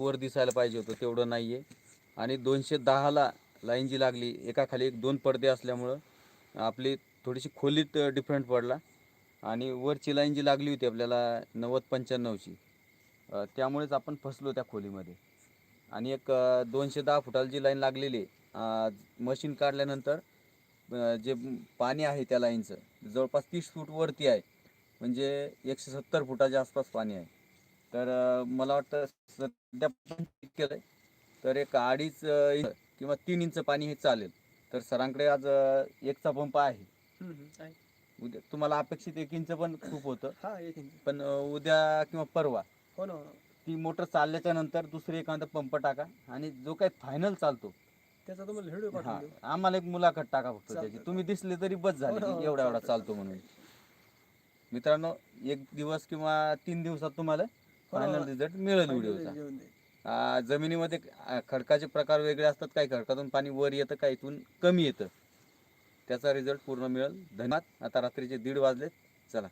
वर दिसायला पाहिजे होतं तेवढं नाही आहे आणि दोनशे दहाला लाईन जी लागली एका खाली एक दोन पडदे असल्यामुळं आपली थोडीशी खोलीत डिफरंट पडला. आणि वरची लाईन जी लागली होती आपल्याला नव्वद पंच्याण्णवची त्यामुळेच आपण फसलो त्या खोलीमध्ये. आणि एक दोनशे दहा फुटाला जी लाईन लागलेली आहे मशीन काढल्यानंतर जे पाणी आहे त्या लाईनचं जवळपास तीस फूट वरती आहे. म्हणजे एकशे सत्तर फुटाच्या आसपास पाणी आहे. तर मला वाटतं सध्या केलं आहे तर एक अडीच इंच किंवा तीन इंच पाणी हे चालेल. तर सरांकडे आज एकचा पंप आहे. उद्या तुम्हाला अपेक्षित एक इंच पण खूप होतं. हा पण उद्या किंवा परवा हो ना. ती मोटर चालल्याच्या नंतर दुसरी एखादा पंप टाका आणि जो काही फायनल चालतो. त्याचा तुम्हाला व्हिडिओ आम्हाला एक मुलाखत टाका फक्त त्याची. तुम्ही दिसले तरी बस झाले. हो हो, एवढा एवढा चालतो म्हणून. मित्रांनो एक दिवस किंवा तीन दिवसात तुम्हाला फायनल ना. रिझल्ट मिळेल व्हिडिओचा. जेवण दे. आ, जमिनीमध्ये आ, खडकाचे प्रकार वेगळे असतात काही खडकातून पाणी वर येतं काही इथून कमी येतं. त्याचा रिझल्ट पूर्ण मिळेल. धन्यवाद. आता रात्रीचे दीड वाजलेत. चला.